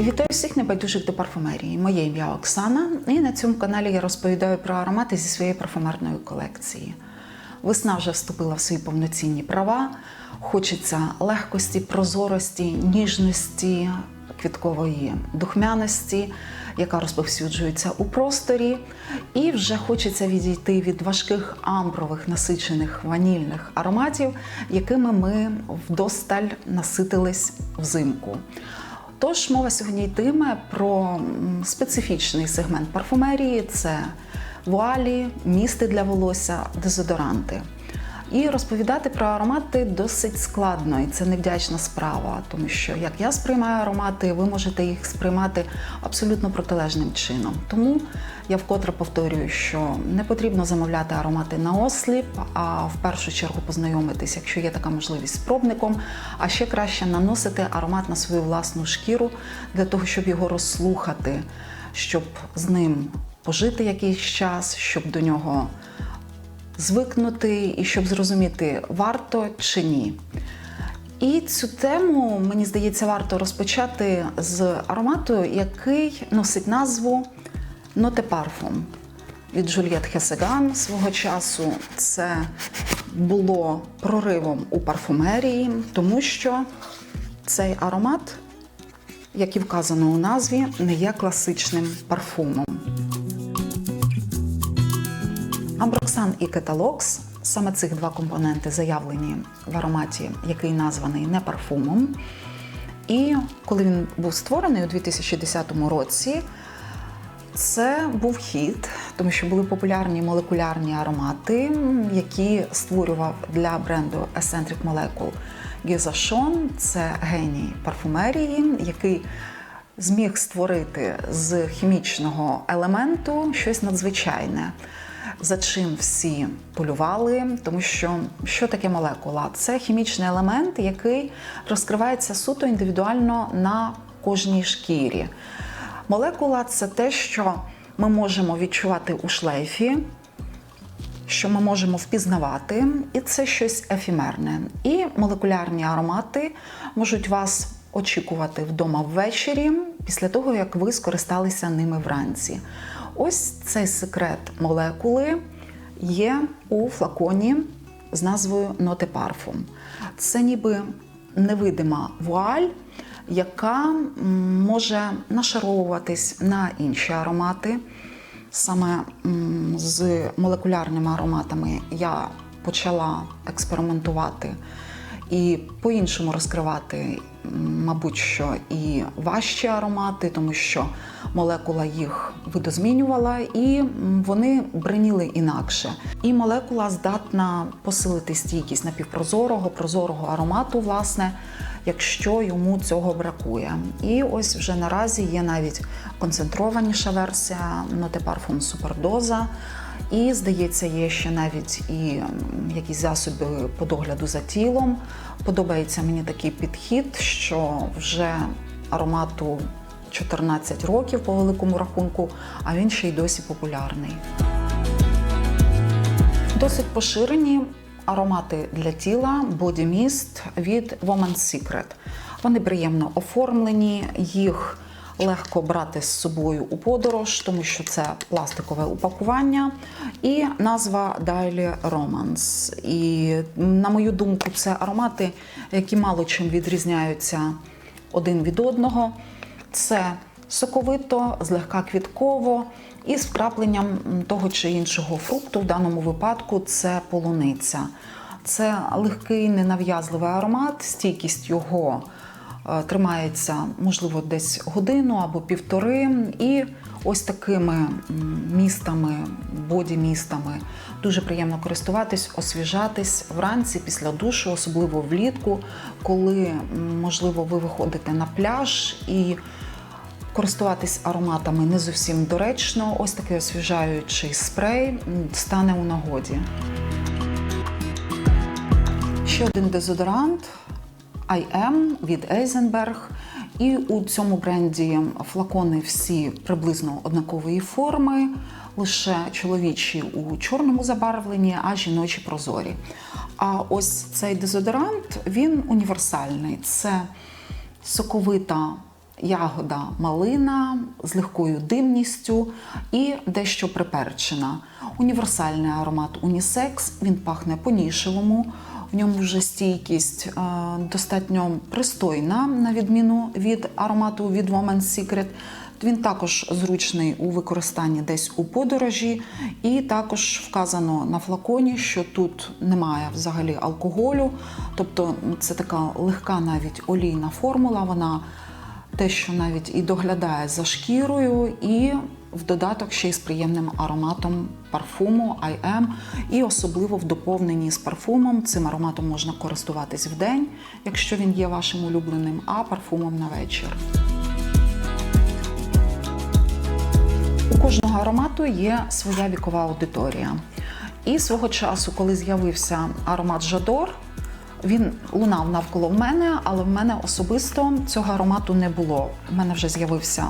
Вітаю всіх небайдужих до парфумерії. Моє ім'я Оксана, і на цьому каналі я розповідаю про аромати зі своєї парфумерної колекції. Весна вже вступила в свої повноцінні права. Хочеться легкості, прозорості, ніжності, квіткової духмяності, яка розповсюджується у просторі. І вже хочеться відійти від важких амбрових насичених ванільних ароматів, якими ми вдосталь наситились взимку. Тож мова сьогодні йтиме про специфічний сегмент парфумерії: це вуалі, місти для волосся, дезодоранти. І розповідати про аромати досить складно, і це невдячна справа, тому що як я сприймаю аромати, ви можете їх сприймати абсолютно протилежним чином. Тому я вкотре повторюю, що не потрібно замовляти аромати на осліп, а в першу чергу познайомитись, якщо є така можливість з пробником, а ще краще наносити аромат на свою власну шкіру для того, щоб його розслухати, щоб з ним пожити якийсь час, щоб до нього звикнути і щоб зрозуміти, варто чи ні. І цю тему, мені здається, варто розпочати з аромату, який носить назву Ноте Парфум від Жульєт Хесеган свого часу. Це було проривом у парфумерії, тому що цей аромат, як і вказано у назві, не є класичним парфумом. Амброксан і кеталокс саме цих два компоненти заявлені в ароматі, який названий не парфумом. І коли він був створений у 2010 році, це був хід, тому що були популярні молекулярні аромати, які створював для бренду Eccentric Molecule Гіза Шон. Це геній парфумерії, який зміг створити з хімічного елементу щось надзвичайне. За чим всі полювали, тому що що таке молекула? Це хімічний елемент, який розкривається суто індивідуально на кожній шкірі. Молекула це те, що ми можемо відчувати у шлейфі, що ми можемо впізнавати, і це щось ефімерне. І молекулярні аромати можуть вас очікувати вдома ввечері після того, як ви скористалися ними вранці. Ось цей секрет молекули є у флаконі з назвою Ноте Парфум. Це ніби невидима вуаль, яка може нашаровуватись на інші аромати. Саме з молекулярними ароматами я почала експериментувати і по-іншому розкривати, мабуть, що і важчі аромати, тому що молекула їх видозмінювала, і вони бриніли інакше. І молекула здатна посилити стійкість напівпрозорого, прозорого аромату, власне, якщо йому цього бракує. І ось вже наразі є навіть концентрованіша версія Ноте Парфум Супердоза. І, здається, є ще навіть і якісь засоби по догляду за тілом. Подобається мені такий підхід, що вже аромату 14 років по великому рахунку, а він ще й досі популярний. Досить поширені аромати для тіла Body Mist від Woman's Secret. Вони приємно оформлені, їх легко брати з собою у подорож, тому що це пластикове упакування, і назва Daily Romance. І, на мою думку, це аромати, які мало чим відрізняються один від одного. Це соковито, злегка квітково і з вкрапленням того чи іншого фрукту. В даному випадку це полуниця. Це легкий, ненав'язливий аромат, стійкість його тримається, можливо, десь годину або півтори. І ось такими містами, боді-містами дуже приємно користуватись, освіжатись вранці після душу, особливо влітку, коли, можливо, ви виходите на пляж і. Користуватись ароматами не зовсім доречно. Ось такий освіжаючий спрей стане у нагоді. Ще один дезодорант IM від Eisenberg. І у цьому бренді флакони всі приблизно однакової форми, лише чоловічі у чорному забарвленні, а жіночі прозорі. А ось цей дезодорант він універсальний. Це соковита ягода малина з легкою димністю і дещо приперчена. Універсальний аромат унісекс, він пахне по-нішевому. В ньому вже стійкість е, достатньо пристойна, на відміну від аромату від Woman's Secret. Він також зручний у використанні десь у подорожі, і також вказано на флаконі, що тут немає взагалі алкоголю, тобто це така легка навіть олійна формула. Вона те, що навіть і доглядає за шкірою, і в додаток ще й з приємним ароматом парфуму IM. І особливо в доповненні з парфумом. Цим ароматом можна користуватись в день, якщо він є вашим улюбленим, а парфумом на вечір. У кожного аромату є своя вікова аудиторія. І свого часу, коли з'явився аромат Жадор, він лунав навколо мене, але в мене особисто цього аромату не було. У мене вже з'явився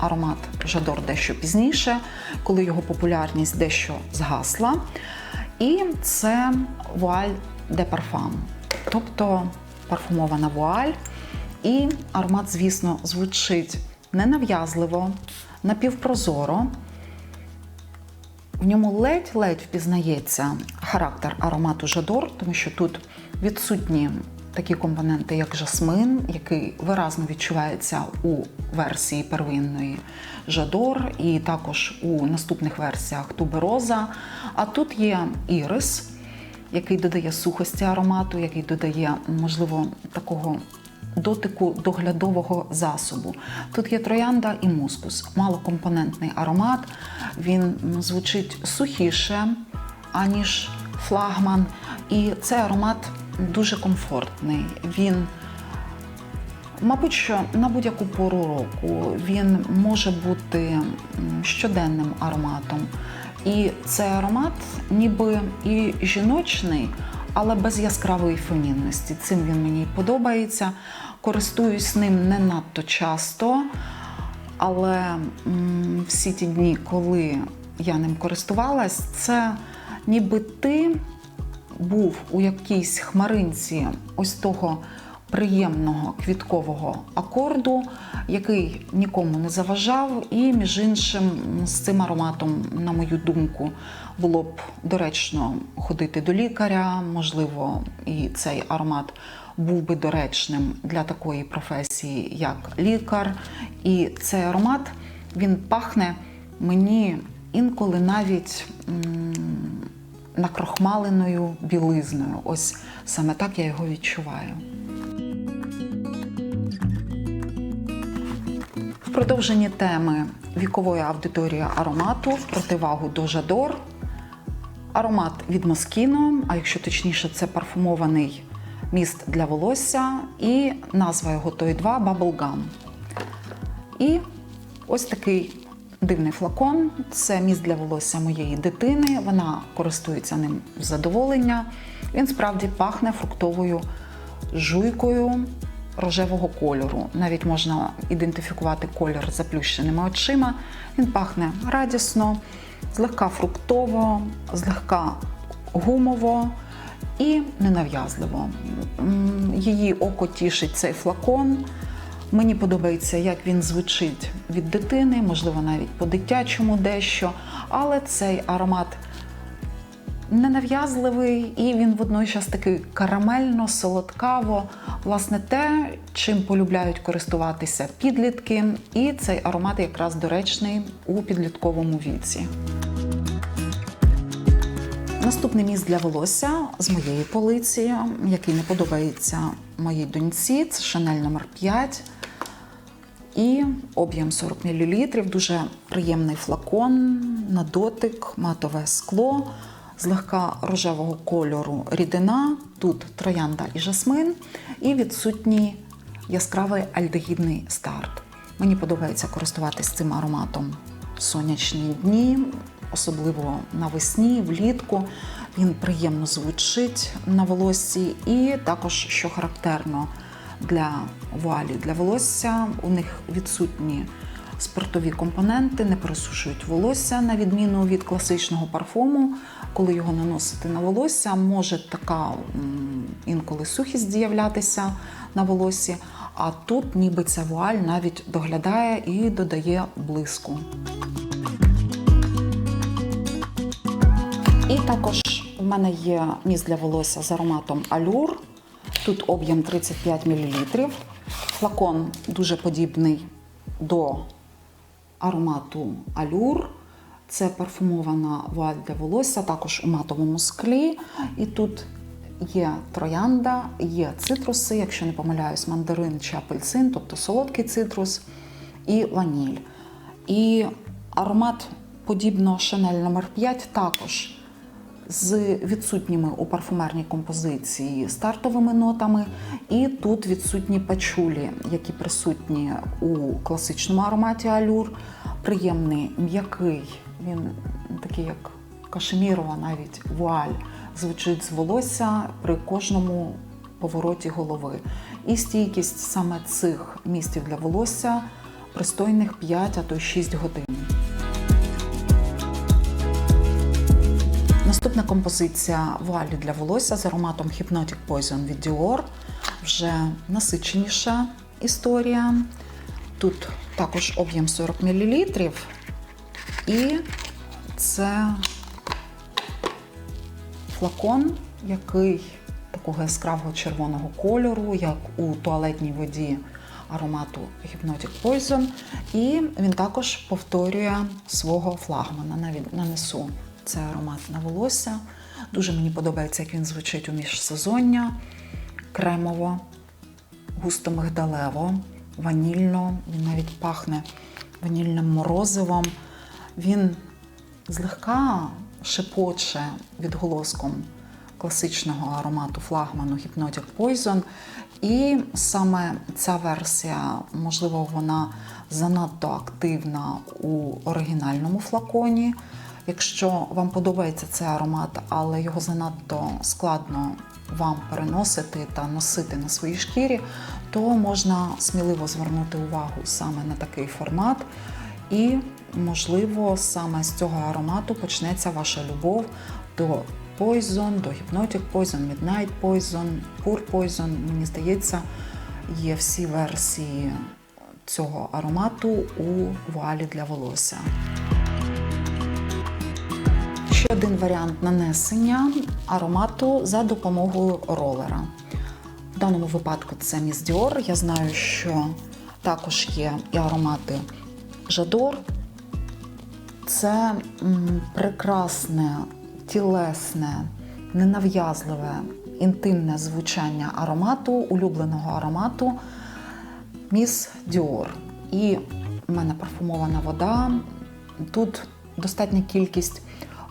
аромат Жадор дещо пізніше, коли його популярність дещо згасла. І це вуаль де парфам, тобто парфумована вуаль. І аромат, звісно, звучить ненав'язливо, напівпрозоро. В ньому ледь-ледь впізнається характер аромату Жадор, тому що тут відсутні такі компоненти, як жасмин, який виразно відчувається у версії первинної Жадор, і також у наступних версіях тубероза. А тут є ірис, який додає сухості аромату, який додає, можливо, такого дотику доглядового засобу. Тут є троянда і мускус, малокомпонентний аромат. Він звучить сухіше, аніж флагман. І цей аромат дуже комфортний. Він Мабуть, що на будь-яку пору року він може бути щоденним ароматом. І цей аромат ніби і жіночний, але без яскравої фемінності. Цим він мені подобається. Користуюсь ним не надто часто, але м, всі ті дні, коли я ним користувалась, це ніби ти був у якійсь хмаринці ось того приємного квіткового акорду, який нікому не заважав, і між іншим з цим ароматом, на мою думку, було б доречно ходити до лікаря. Можливо, і цей аромат був би доречним для такої професії, як лікар. І цей аромат він пахне мені інколи навіть. Накрохмаленою білизною. Ось саме так я його відчуваю. В продовженні теми вікової аудиторії аромату противагу до Жадор. Аромат від Москіно, а якщо точніше, це парфумований міст для волосся, і назва його той 2 Bubblegum. І ось такий дивний флакон. Це міст для волосся моєї дитини. Вона користується ним в задоволення. Він справді пахне фруктовою жуйкою рожевого кольору. Навіть можна ідентифікувати колір заплющеними очима. Він пахне радісно, злегка фруктово, злегка гумово і ненав'язливо. Її око тішить цей флакон. Мені подобається, як він звучить від дитини, можливо, навіть по-дитячому дещо. Але цей аромат ненав'язливий і він водночас такий карамельно-солодкаво. Власне, те, чим полюбляють користуватися підлітки, і цей аромат якраз доречний у підлітковому віці. Наступний міст для волосся з моєї полиці, який не подобається моїй доньці, це Шанель номер 5 і об'єм 40 мл. Дуже приємний флакон на дотик, матове скло, злегка рожевого кольору рідина. Тут троянда і жасмин, і відсутній яскравий альдегідний старт. Мені подобається користуватись цим ароматом в сонячні дні, особливо навесні, влітку. Він приємно звучить на волоссі, і також, що характерно для вуалі для волосся, у них відсутні спиртові компоненти, не пересушують волосся, на відміну від класичного парфуму. Коли його наносити на волосся, може така інколи сухість з'являтися на волосі. А тут ніби ця вуаль навіть доглядає і додає блиску. І також в мене є міст для волосся з ароматом Алюр. Тут об'єм 35 мл. Флакон дуже подібний до аромату Алюр. Це парфумована вуаль для волосся, також у матовому склі. І тут є троянда, є цитруси, якщо не помиляюсь, мандарин чи апельсин, тобто солодкий цитрус і ваніль. І аромат подібно Шанель номер 5 також з відсутніми у парфумерній композиції стартовими нотами, і тут відсутні пачулі, які присутні у класичному ароматі алюр. Приємний, м'який, він такий, як кашемірова, навіть вуаль, звучить з волосся при кожному повороті голови. І стійкість саме цих містів для волосся пристойних 5, а то й 6 годин. Наступна композиція вуалі для волосся з ароматом Hypnotic Poison від Dior. Вже насиченіша історія. Тут також об'єм 40 мл. І це флакон, який такого яскравого червоного кольору, як у туалетній воді аромату Hypnotic Poison. І він також повторює свого флагмана. Нанесу цей аромат на волосся. Дуже мені подобається, як він звучить у міжсезоння. Кремово, густо мигдалево, ванільно. Він навіть пахне ванільним морозивом. Він злегка шепоче відголоском класичного аромату флагману Hypnotic Poison. І саме ця версія, можливо, вона занадто активна у оригінальному флаконі. Якщо вам подобається цей аромат, але його занадто складно вам переносити та носити на своїй шкірі, то можна сміливо звернути увагу саме на такий формат. І, можливо, саме з цього аромату почнеться ваша любов до Poison, до Hypnotic Poison, Midnight Poison, Pure Poison. Мені здається, є всі версії цього аромату у вуалі для волосся. Ще один варіант нанесення аромату за допомогою ролера. В даному випадку це Miss Dior. Я знаю, що також є і аромати Жадор. Це прекрасне, тілесне, ненав'язливе, інтимне звучання аромату, улюбленого аромату Miss Dior. І в мене парфумована вода. Тут достатня кількість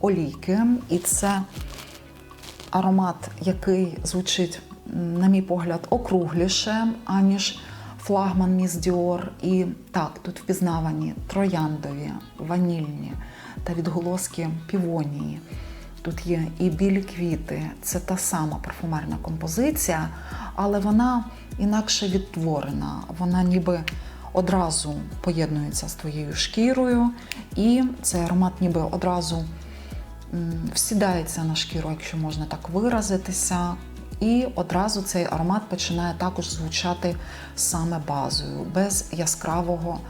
олійки, і це аромат, який звучить, на мій погляд, округліше, аніж флагман Miss Dior. І так, тут впізнавані трояндові, ванільні та відголоски півонії. Тут є і білі квіти, це та сама парфумерна композиція, але вона інакше відтворена. Вона ніби одразу поєднується з твоєю шкірою, і цей аромат ніби одразу всідається на шкіру, якщо можна так виразитися. І одразу цей аромат починає також звучати саме базою, без яскравого,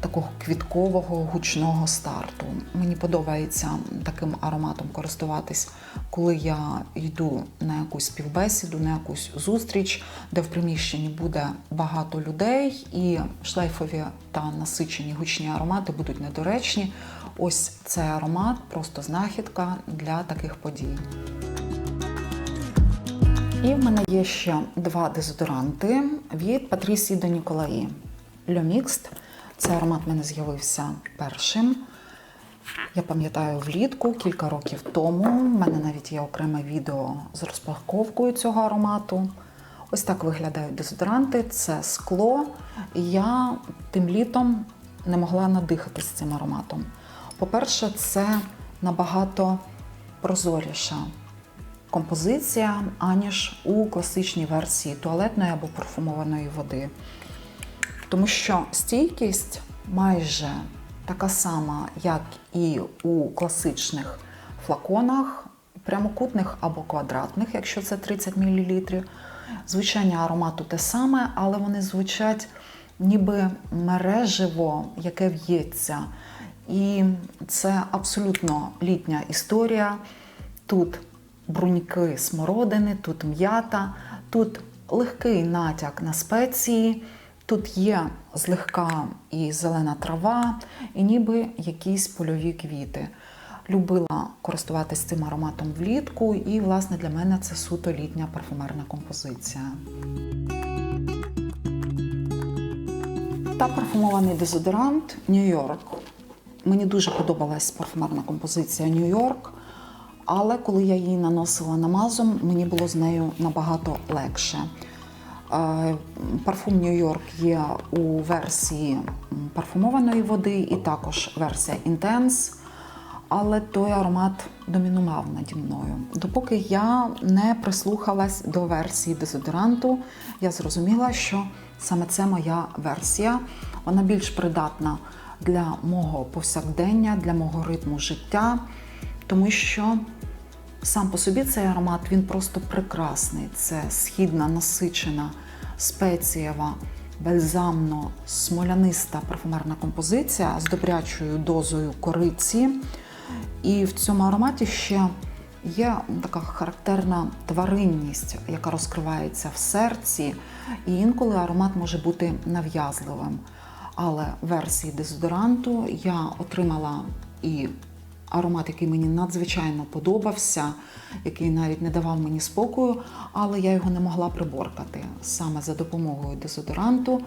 такого квіткового, гучного старту. Мені подобається таким ароматом користуватись, коли я йду на якусь співбесіду, на якусь зустріч, де в приміщенні буде багато людей, і шлейфові та насичені гучні аромати будуть недоречні. Ось цей аромат просто знахідка для таких подій. І в мене є ще два дезодоранти від Патрісії до Ніколаї. Льомікст. Цей аромат в мене з'явився першим. Я пам'ятаю влітку, кілька років тому. У мене навіть є окреме відео з розпаковкою цього аромату. Ось так виглядають дезодоранти. Це скло. Я тим літом не могла надихатись цим ароматом. По-перше, це набагато прозоріша композиція, аніж у класичній версії туалетної або парфумованої води. Тому що стійкість майже така сама, як і у класичних флаконах, прямокутних або квадратних, якщо це 30 мл. Звучання аромату те саме, але вони звучать ніби мереживо, яке в'ється. І це абсолютно літня історія. Тут бруньки смородини, тут м'ята, тут легкий натяк на спеції, тут є злегка і зелена трава, і ніби якісь польові квіти. Любила користуватися цим ароматом влітку, і, власне, для мене це суто літня парфумерна композиція. Та парфумований дезодорант Нью-Йорк. Мені дуже подобалась парфумерна композиція Нью-Йорк, але коли я її наносила намазом, мені було з нею набагато легше. Е, Парфум Нью-Йорк є у версії парфумованої води і також версія Intense, але той аромат домінував наді мною. Допоки я не прислухалась до версії дезодоранту, я зрозуміла, що саме це моя версія. Вона більш придатна для мого повсякдення, для мого ритму життя, тому що сам по собі цей аромат він просто прекрасний. Це східна, насичена, спецієва, бальзамно-смоляниста парфумерна композиція з добрячою дозою кориці. І в цьому ароматі ще є така характерна тваринність, яка розкривається в серці, і інколи аромат може бути нав'язливим. Але версії дезодоранту я отримала і аромат, який мені надзвичайно подобався, який навіть не давав мені спокою, але я його не могла приборкати. Саме за допомогою дезодоранту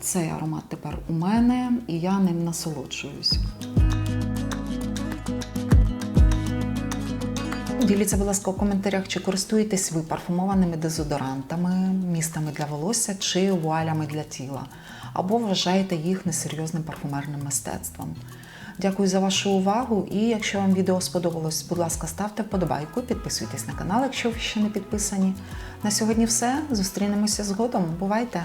цей аромат тепер у мене, і я ним насолоджуюсь. Діліться, будь ласка, у коментарях, чи користуєтесь ви парфумованими дезодорантами, містами для волосся чи вуалями для тіла, або вважаєте їх несерйозним парфумерним мистецтвом. Дякую за вашу увагу. І якщо вам відео сподобалось, будь ласка, ставте вподобайку, підписуйтесь на канал, якщо ви ще не підписані. На сьогодні все. Зустрінемося згодом. Бувайте!